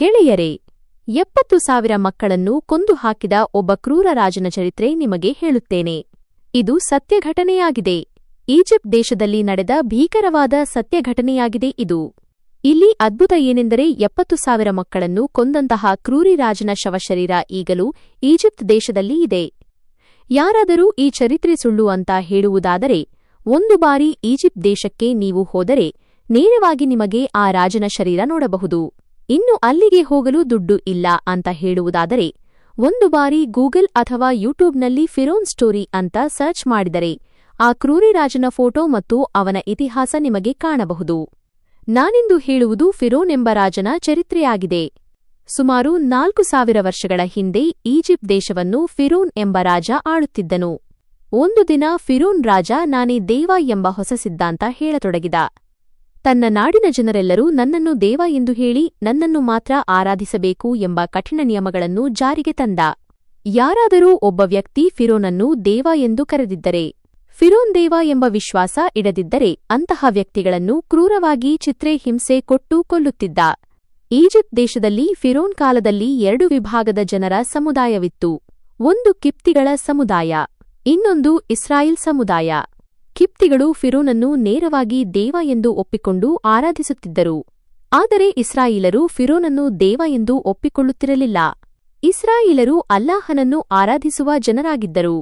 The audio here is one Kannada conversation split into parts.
ಗೆಳೆಯರೇ, ಎಪ್ಪತ್ತು ಸಾವಿರ ಮಕ್ಕಳನ್ನು ಕೊಂದು ಹಾಕಿದ ಒಬ್ಬ ಕ್ರೂರ ರಾಜನ ಚರಿತ್ರೆ ನಿಮಗೆ ಹೇಳುತ್ತೇನೆ. ಇದು ಸತ್ಯಘಟನೆಯಾಗಿದೆ. ಈಜಿಪ್ಟ್ ದೇಶದಲ್ಲಿ ನಡೆದ ಭೀಕರವಾದ ಸತ್ಯಘಟನೆಯಾಗಿದೆ ಇದು. ಇಲ್ಲಿ ಅದ್ಭುತ ಏನೆಂದರೆ ಎಪ್ಪತ್ತು ಸಾವಿರ ಮಕ್ಕಳನ್ನು ಕೊಂದಂತಹ ಕ್ರೂರಿ ರಾಜನ ಶವಶರೀರ ಈಗಲೂ ಈಜಿಪ್ಟ್ ದೇಶದಲ್ಲಿ ಇದೆ. ಯಾರಾದರೂ ಈ ಚರಿತ್ರೆ ಸುಳ್ಳು ಅಂತ ಹೇಳುವುದಾದರೆ, ಒಂದು ಬಾರಿ ಈಜಿಪ್ಟ್ ದೇಶಕ್ಕೆ ನೀವು ಹೋದರೆ, ನೇರವಾಗಿ ನಿಮಗೆ ಆ ರಾಜನ ಶರೀರ ನೋಡಬಹುದು. ಇನ್ನು ಅಲ್ಲಿಗೆ ಹೋಗಲು ದುಡ್ಡು ಇಲ್ಲ ಅಂತ ಹೇಳುವುದಾದರೆ, ಒಂದು ಬಾರಿ ಗೂಗಲ್ ಅಥವಾ ಯೂಟ್ಯೂಬ್ನಲ್ಲಿ ಫಿರೋನ್ ಸ್ಟೋರಿ ಅಂತ ಸರ್ಚ್ ಮಾಡಿದರೆ, ಆ ಕ್ರೂರಿ ರಾಜನ ಫೋಟೋ ಮತ್ತು ಅವನ ಇತಿಹಾಸ ನಿಮಗೆ ಕಾಣಬಹುದು. ನಾನಿಂದು ಹೇಳುವುದು ಫಿರೋನ್ ಎಂಬ ರಾಜನ ಚರಿತ್ರೆಯಾಗಿದೆ. ಸುಮಾರು ನಾಲ್ಕು ಸಾವಿರ ವರ್ಷಗಳ ಹಿಂದೆ ಈಜಿಪ್ಟ್ ದೇಶವನ್ನು ಫಿರೋನ್ ಎಂಬ ರಾಜ ಆಳುತ್ತಿದ್ದನು. ಒಂದು ದಿನ ಫಿರೋನ್ ರಾಜ, ನಾನೇ ದೇವ ಎಂಬ ಹೊಸ ಸಿದ್ಧಾಂತ ಹೇಳತೊಡಗಿದ. ತನ್ನ ನಾಡಿನ ಜನರೆಲ್ಲರೂ ನನ್ನನ್ನು ದೇವ ಎಂದು ಹೇಳಿ ನನ್ನನ್ನು ಮಾತ್ರ ಆರಾಧಿಸಬೇಕು ಎಂಬ ಕಠಿಣ ನಿಯಮಗಳನ್ನು ಜಾರಿಗೆ ತಂದ. ಯಾರಾದರೂ ಒಬ್ಬ ವ್ಯಕ್ತಿ ಫಿರೋನನ್ನು ದೇವ ಎಂದು ಕರೆದಿದ್ದರೆ, ಫಿರೋನ್ ದೇವ ಎಂಬ ವಿಶ್ವಾಸ ಇಡದಿದ್ದರೆ ಅಂತಹ ವ್ಯಕ್ತಿಗಳನ್ನು ಕ್ರೂರವಾಗಿ ಚಿತ್ರೆ ಹಿಂಸೆ ಕೊಟ್ಟು ಕೊಲ್ಲುತ್ತಿದ್ದ. ಈಜಿಪ್ಟ್ ದೇಶದಲ್ಲಿ ಫಿರೋನ್ ಕಾಲದಲ್ಲಿ ಎರಡು ವಿಭಾಗದ ಜನರ ಸಮುದಾಯವಿತ್ತು. ಒಂದು ಕಿಪ್ತಿಗಳ ಸಮುದಾಯ, ಇನ್ನೊಂದು ಇಸ್ರಾಯಿಲ್ ಸಮುದಾಯ. ಕಿಪ್ತಿಗಳು ಫಿರೋನನ್ನು ನೇರವಾಗಿ ದೇವ ಎಂದು ಒಪ್ಪಿಕೊಂಡು ಆರಾಧಿಸುತ್ತಿದ್ದರು. ಆದರೆ ಇಸ್ರಾಯಿಲರು ಫಿರೋನನ್ನು ದೇವ ಎಂದು ಒಪ್ಪಿಕೊಳ್ಳುತ್ತಿರಲಿಲ್ಲ. ಇಸ್ರಾಯಿಲರು ಅಲ್ಲಾಹನನ್ನು ಆರಾಧಿಸುವ ಜನರಾಗಿದ್ದರು.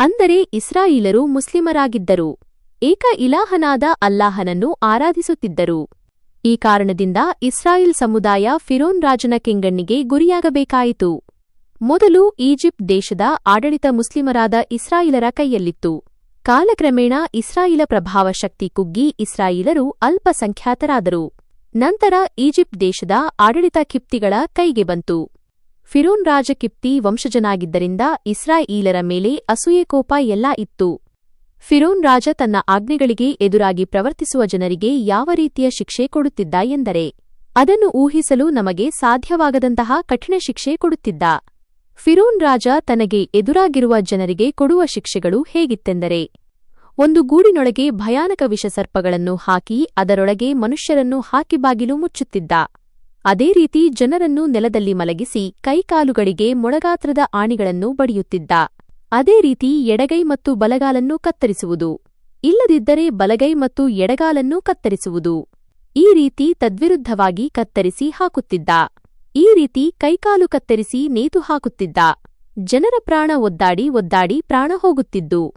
ಅಂದರೆ ಇಸ್ರಾಯಿಲರು ಮುಸ್ಲಿಮರಾಗಿದ್ದರು. ಏಕ ಇಲಾಹನಾದ ಅಲ್ಲಾಹನನ್ನು ಆರಾಧಿಸುತ್ತಿದ್ದರು. ಈ ಕಾರಣದಿಂದ ಇಸ್ರಾಯಿಲ್ ಸಮುದಾಯ ಫಿರೋನ್ ರಾಜನ ಕೆಂಗಣ್ಣಿಗೆ ಗುರಿಯಾಗಬೇಕಾಯಿತು. ಮೊದಲು ಈಜಿಪ್ಟ್ ದೇಶದ ಆಡಳಿತ ಮುಸ್ಲಿಮರಾದ ಇಸ್ರಾಯಿಲರ ಕೈಯಲ್ಲಿತ್ತು. ಕಾಲಕ್ರಮೇಣ ಇಸ್ರಾಯಿಲ ಪ್ರಭಾವ ಶಕ್ತಿ ಕುಗ್ಗಿ ಇಸ್ರಾಯಿಲರು ಅಲ್ಪಸಂಖ್ಯಾತರಾದರು. ನಂತರ ಈಜಿಪ್ಟ್ ದೇಶದ ಆಡಳಿತ ಕಿಪ್ತಿಗಳ ಕೈಗೆ ಬಂತು. ಫಿರೋನ್ ರಾಜ ಕಿಪ್ತಿ ವಂಶಜನಾಗಿದ್ದರಿಂದ ಇಸ್ರಾಯೀಲರ ಮೇಲೆ ಅಸೂಯೆ ಕೋಪ ಎಲ್ಲ ಇತ್ತು. ಫಿರೋನ್ ರಾಜ ತನ್ನ ಆಜ್ಞೆಗಳಿಗೆ ಎದುರಾಗಿ ಪ್ರವರ್ತಿಸುವ ಜನರಿಗೆ ಯಾವ ರೀತಿಯ ಶಿಕ್ಷೆ ಕೊಡುತ್ತಿದ್ದ ಎಂದರೆ, ಅದನ್ನು ಊಹಿಸಲು ನಮಗೆ ಸಾಧ್ಯವಾಗದಂತಹ ಕಠಿಣ ಶಿಕ್ಷೆ ಕೊಡುತ್ತಿದ್ದ. ಫಿರೋನ್ ರಾಜ ತನಗೆ ಎದುರಾಗಿರುವ ಜನರಿಗೆ ಕೊಡುವ ಶಿಕ್ಷೆಗಳು ಹೇಗಿತ್ತೆಂದರೆ ಒಂದು ಗೂಡಿನೊಳಗೆ ಭಯಾನಕ ವಿಷಸರ್ಪಗಳನ್ನು ಹಾಕಿ ಅದರೊಳಗೆ ಮನುಷ್ಯರನ್ನು ಹಾಕಿ ಬಾಗಿಲು ಮುಚ್ಚುತ್ತಿದ್ದ. ಅದೇ ರೀತಿ ಜನರನ್ನು ನೆಲದಲ್ಲಿ ಮಲಗಿಸಿ ಕೈಕಾಲುಗಳಿಗೆ ಮೊಳಗಾತ್ರದ ಆಣಿಗಳನ್ನು ಬಡಿಯುತ್ತಿದ್ದ. ಅದೇ ರೀತಿ ಎಡಗೈ ಮತ್ತು ಬಲಗಾಲನ್ನು ಕತ್ತರಿಸುವುದು. ಇಲ್ಲದಿದ್ದರೆ ಬಲಗೈ ಮತ್ತು ಎಡಗಾಲನ್ನು ಕತ್ತರಿಸುವುದು. ಈ ರೀತಿ ತದ್ವಿರುದ್ಧವಾಗಿ ಕತ್ತರಿಸಿ ಹಾಕುತ್ತಿದ್ದ. ಈ ರೀತಿ ಕೈಕಾಲು ಕತ್ತರಿಸಿ ನೇತು ಹಾಕುತ್ತಿದ್ದ. ಜನರ ಪ್ರಾಣ ಒದ್ದಾಡಿ ಒದ್ದಾಡಿ ಪ್ರಾಣ ಹೋಗುತ್ತಿದ್ದು.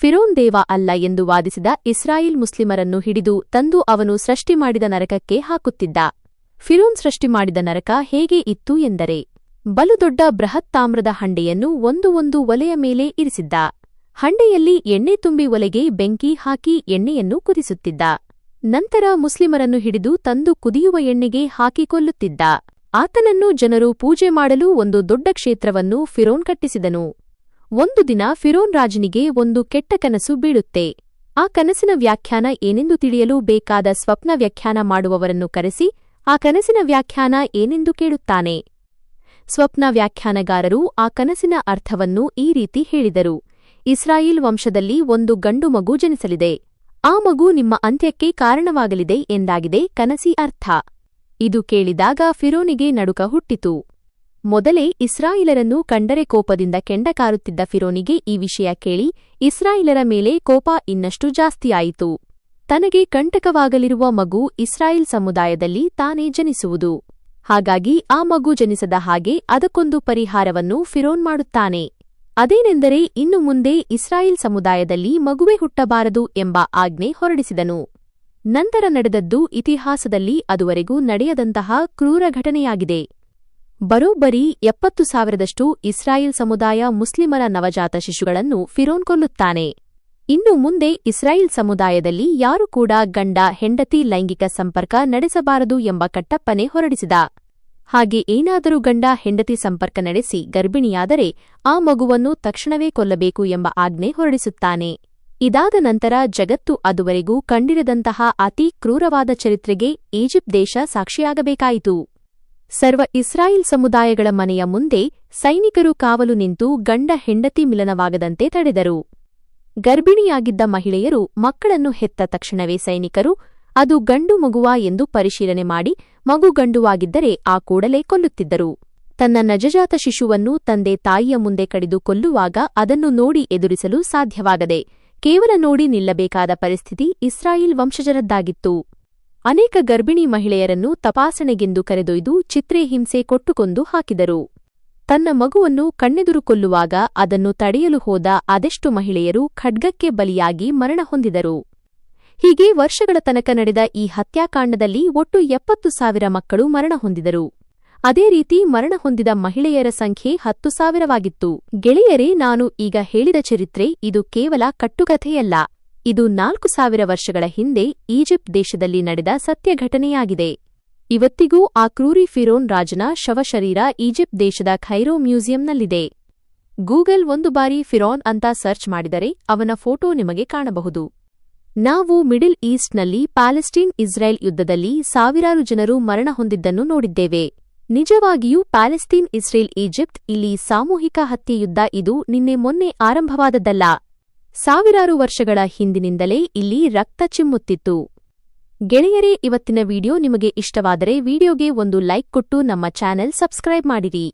ಫಿರೋನ್ ದೇವ ಅಲ್ಲ ಎಂದು ವಾದಿಸಿದ ಇಸ್ರಾಯಿಲ್ ಮುಸ್ಲಿಮರನ್ನು ಹಿಡಿದು ತಂದು ಅವನು ಸೃಷ್ಟಿ ಮಾಡಿದ ನರಕಕ್ಕೆ ಹಾಕುತ್ತಿದ್ದ. ಫಿರೋನ್ ಸೃಷ್ಟಿ ಮಾಡಿದ ನರಕ ಹೇಗೆ ಇತ್ತು ಎಂದರೆ, ಬಲು ದೊಡ್ಡ ಬೃಹತ್ ತಾಮ್ರದ ಹಂಡೆಯನ್ನು ಒಂದು ಒಂದು ಒಲೆಯ ಮೇಲೆ ಇರಿಸಿದ್ದ. ಹಂಡೆಯಲ್ಲಿ ಎಣ್ಣೆ ತುಂಬಿ ಒಲೆಗೆ ಬೆಂಕಿ ಹಾಕಿ ಎಣ್ಣೆಯನ್ನು ಕುದಿಸುತ್ತಿದ್ದ. ನಂತರ ಮುಸ್ಲಿಮರನ್ನು ಹಿಡಿದು ತಂದು ಕುದಿಯುವ ಎಣ್ಣೆಗೆ ಹಾಕಿ ಕೊಲ್ಲುತ್ತಿದ್ದ ಆತನನ್ನು ಜನರು ಪೂಜೆ ಮಾಡಲು ಒಂದು ದೊಡ್ಡ ಕ್ಷೇತ್ರವನ್ನು ಫಿರೋನ್ ಕಟ್ಟಿಸಿದನು. ಒಂದು ದಿನ ಫಿರೋನ್ ರಾಜನಿಗೆ ಒಂದು ಕೆಟ್ಟ ಕನಸು ಬೀಳುತ್ತೆ. ಆ ಕನಸಿನ ವ್ಯಾಖ್ಯಾನ ಏನೆಂದು ತಿಳಿಯಲು ಬೇಕಾದ ಸ್ವಪ್ನ ವ್ಯಾಖ್ಯಾನ ಮಾಡುವವರನ್ನು ಕರೆಸಿ, ಆ ಕನಸಿನ ವ್ಯಾಖ್ಯಾನ ಏನೆಂದು ಕೇಳುತ್ತಾನೆ. ಸ್ವಪ್ನ ವ್ಯಾಖ್ಯಾನಗಾರರು ಆ ಕನಸಿನ ಅರ್ಥವನ್ನು ಈ ರೀತಿ ಹೇಳಿದರು. ಇಸ್ರಾಯಿಲ್ ವಂಶದಲ್ಲಿ ಒಂದು ಗಂಡು ಮಗು ಜನಿಸಲಿದೆ. ಆ ಮಗು ನಿಮ್ಮ ಅಂತ್ಯಕ್ಕೆ ಕಾರಣವಾಗಲಿದೆ ಎಂದಾಗಿದೆ ಕನಸಿ ಅರ್ಥ. ಇದು ಕೇಳಿದಾಗ ಫಿರೋನಿಗೆ ನಡುಕ ಹುಟ್ಟಿತು. ಮೊದಲೇ ಇಸ್ರಾಯಿಲರನ್ನು ಕಂಡರೆ ಕೋಪದಿಂದ ಕೆಂಡಕಾರುತ್ತಿದ್ದ ಫಿರೋನಿಗೆ ಈ ವಿಷಯ ಕೇಳಿ ಇಸ್ರಾಯಿಲರ ಮೇಲೆ ಕೋಪ ಇನ್ನಷ್ಟು ಜಾಸ್ತಿಯಾಯಿತು. ತನಗೆ ಕಂಟಕವಾಗಲಿರುವ ಮಗು ಇಸ್ರಾಯಿಲ್ ಸಮುದಾಯದಲ್ಲಿ ತಾನೇ ಜನಿಸುವುದು. ಹಾಗಾಗಿ ಆ ಮಗು ಜನಿಸದ ಹಾಗೆ ಅದಕ್ಕೊಂದು ಪರಿಹಾರವನ್ನು ಫಿರೋನ್ ಮಾಡುತ್ತಾನೆ. ಅದೇನೆಂದರೆ ಇನ್ನು ಮುಂದೆ ಇಸ್ರಾಯಿಲ್ ಸಮುದಾಯದಲ್ಲಿ ಮಗುವೆ ಹುಟ್ಟಬಾರದು ಎಂಬ ಆಜ್ಞೆ ಹೊರಡಿಸಿದನು. ನಂತರ ನಡೆದದ್ದು ಇತಿಹಾಸದಲ್ಲಿ ಅದುವರೆಗೂ ನಡೆಯದಂತಹ ಕ್ರೂರ ಘಟನೆಯಾಗಿದೆ. ಬರೋಬ್ಬರಿ ಎಪ್ಪತ್ತು ಸಾವಿರದಷ್ಟು ಇಸ್ರಾಯಿಲ್ ಸಮುದಾಯ ಮುಸ್ಲಿಮರ ನವಜಾತ ಶಿಶುಗಳನ್ನು ಫಿರೋನ್ ಕೊಲ್ಲುತ್ತಾನೆ. ಇನ್ನು ಮುಂದೆ ಇಸ್ರಾಯಿಲ್ ಸಮುದಾಯದಲ್ಲಿ ಯಾರು ಕೂಡ ಗಂಡ, ಹೆಂಡತಿ ಲೈಂಗಿಕ ಸಂಪರ್ಕ ನಡೆಸಬಾರದು ಎಂಬ ಕಟ್ಟಪ್ಪನೆ ಹೊರಡಿಸಿದ. ಹಾಗೆ ಏನಾದರೂ ಗಂಡ, ಹೆಂಡತಿ ಸಂಪರ್ಕ ನಡೆಸಿ ಗರ್ಭಿಣಿಯಾದರೆ ಆ ಮಗುವನ್ನು ತಕ್ಷಣವೇ ಕೊಲ್ಲಬೇಕು ಎಂಬ ಆಜ್ಞೆ ಹೊರಡಿಸುತ್ತಾನೆ. ಇದಾದ ನಂತರ ಜಗತ್ತು ಅದುವರೆಗೂ ಕಂಡಿರದಂತಹ ಅತಿ ಕ್ರೂರವಾದ ಚರಿತ್ರೆಗೆ ಈಜಿಪ್ಟ್ ದೇಶ ಸಾಕ್ಷಿಯಾಗಬೇಕಾಯಿತು. ಸರ್ವ ಇಸ್ರಾಯಿಲ್ ಸಮುದಾಯಗಳ ಮನೆಯ ಮುಂದೆ ಸೈನಿಕರು ಕಾವಲು ನಿಂತು ಗಂಡ ಹೆಂಡತಿ ಮಿಲನವಾಗದಂತೆ ತಡೆದರು. ಗರ್ಭಿಣಿಯಾಗಿದ್ದ ಮಹಿಳೆಯರು ಮಕ್ಕಳನ್ನು ಹೆತ್ತ ತಕ್ಷಣವೇ ಸೈನಿಕರು, ಅದು ಗಂಡು ಮಗುವಾ ಎಂದು ಪರಿಶೀಲನೆ ಮಾಡಿ ಮಗು ಗಂಡುವಾಗಿದ್ದರೆ ಆ ಕೂಡಲೇ ಕೊಲ್ಲುತ್ತಿದ್ದರು. ತನ್ನ ನಜಜಾತ ಶಿಶುವನ್ನು ತಂದೆ ತಾಯಿಯ ಮುಂದೆ ಕಡಿದು ಕೊಲ್ಲುವಾಗ ಅದನ್ನು ನೋಡಿ ಎದುರಿಸಲು ಸಾಧ್ಯವಾಗದೆ ಕೇವಲ ನೋಡಿ ನಿಲ್ಲಬೇಕಾದ ಪರಿಸ್ಥಿತಿ ಇಸ್ರಾಯಿಲ್ ವಂಶಜರದ್ದಾಗಿತ್ತು. ಅನೇಕ ಗರ್ಭಿಣಿ ಮಹಿಳೆಯರನ್ನು ತಪಾಸಣೆಗೆಂದು ಕರೆದೊಯ್ದು ಚಿತ್ರೆ ಹಿಂಸೆ ಕೊಟ್ಟುಕೊಂದು ಹಾಕಿದರು. ತನ್ನ ಮಗುವನ್ನು ಕಣ್ಣೆದುರು ಕೊಲ್ಲುವಾಗ ಅದನ್ನು ತಡೆಯಲು ಹೋದ ಅದೆಷ್ಟು ಮಹಿಳೆಯರು ಖಡ್ಗಕ್ಕೆ ಬಲಿಯಾಗಿ ಮರಣ ಹೊಂದಿದರು. ಹೀಗೆ ವರ್ಷಗಳ ತನಕ ನಡೆದ ಈ ಹತ್ಯಾಕಾಂಡದಲ್ಲಿ ಒಟ್ಟು ಎಪ್ಪತ್ತು ಸಾವಿರ ಮಕ್ಕಳು ಮರಣ ಹೊಂದಿದರು. ಅದೇ ರೀತಿ ಮರಣ ಹೊಂದಿದ ಮಹಿಳೆಯರ ಸಂಖ್ಯೆ ಹತ್ತು ಸಾವಿರವಾಗಿತ್ತು. ಗೆಳೆಯರೇ, ನಾನು ಈಗ ಹೇಳಿದ ಚರಿತ್ರೆ ಇದು ಕೇವಲ ಕಟ್ಟುಕಥೆಯಲ್ಲ. ಇದು ನಾಲ್ಕು ಸಾವಿರ ವರ್ಷಗಳ ಹಿಂದೆ ಈಜಿಪ್ಟ್ ದೇಶದಲ್ಲಿ ನಡೆದ ಸತ್ಯ ಘಟನೆಯಾಗಿದೆ ಇವತ್ತಿಗೂ ಆ ಕ್ರೂರಿ ಫಿರೋನ್ ರಾಜನ ಶವಶರೀರ ಈಜಿಪ್ಟ್ ದೇಶದ ಖೈರೋ ಮ್ಯೂಸಿಯಂನಲ್ಲಿದೆ. ಗೂಗಲ್ ಒಂದು ಬಾರಿ ಫಿರೋನ್ ಅಂತ ಸರ್ಚ್ ಮಾಡಿದರೆ ಅವನ ಫೋಟೋ ನಿಮಗೆ ಕಾಣಬಹುದು. ನಾವು ಮಿಡಿಲ್ ಈಸ್ಟ್ನಲ್ಲಿ ಪ್ಯಾಲೆಸ್ಟೀನ್ ಇಸ್ರೇಲ್ ಯುದ್ಧದಲ್ಲಿ ಸಾವಿರಾರು ಜನರು ಮರಣ ಹೊಂದಿದ್ದನ್ನು ನೋಡಿದ್ದೇವೆ. ನಿಜವಾಗಿಯೂ ಪ್ಯಾಲೆಸ್ತೀನ್ ಇಸ್ರೇಲ್ ಈಜಿಪ್ಟ್ ಇಲ್ಲಿ ಸಾಮೂಹಿಕ ಹತ್ಯೆ ಯುದ್ಧ ಇದು ನಿನ್ನೆ ಮೊನ್ನೆ ಆರಂಭವಾದದ್ದಲ್ಲ. ಸಾವಿರಾರು ವರ್ಷಗಳ ಹಿಂದಿನಿಂದಲೇ ಇಲ್ಲಿ ರಕ್ತ ಚಿಮ್ಮುತ್ತಿತ್ತು. ಗೆಳೆಯರೇ, ಇವತ್ತಿನ ವಿಡಿಯೋ ನಿಮಗೆ ಇಷ್ಟವಾದರೆ ವಿಡಿಯೋಗೆ ಒಂದು ಲೈಕ್ ಕೊಟ್ಟು ನಮ್ಮ ಚಾನೆಲ್ ಸಬ್ಸ್ಕ್ರೈಬ್ ಮಾಡಿರಿ.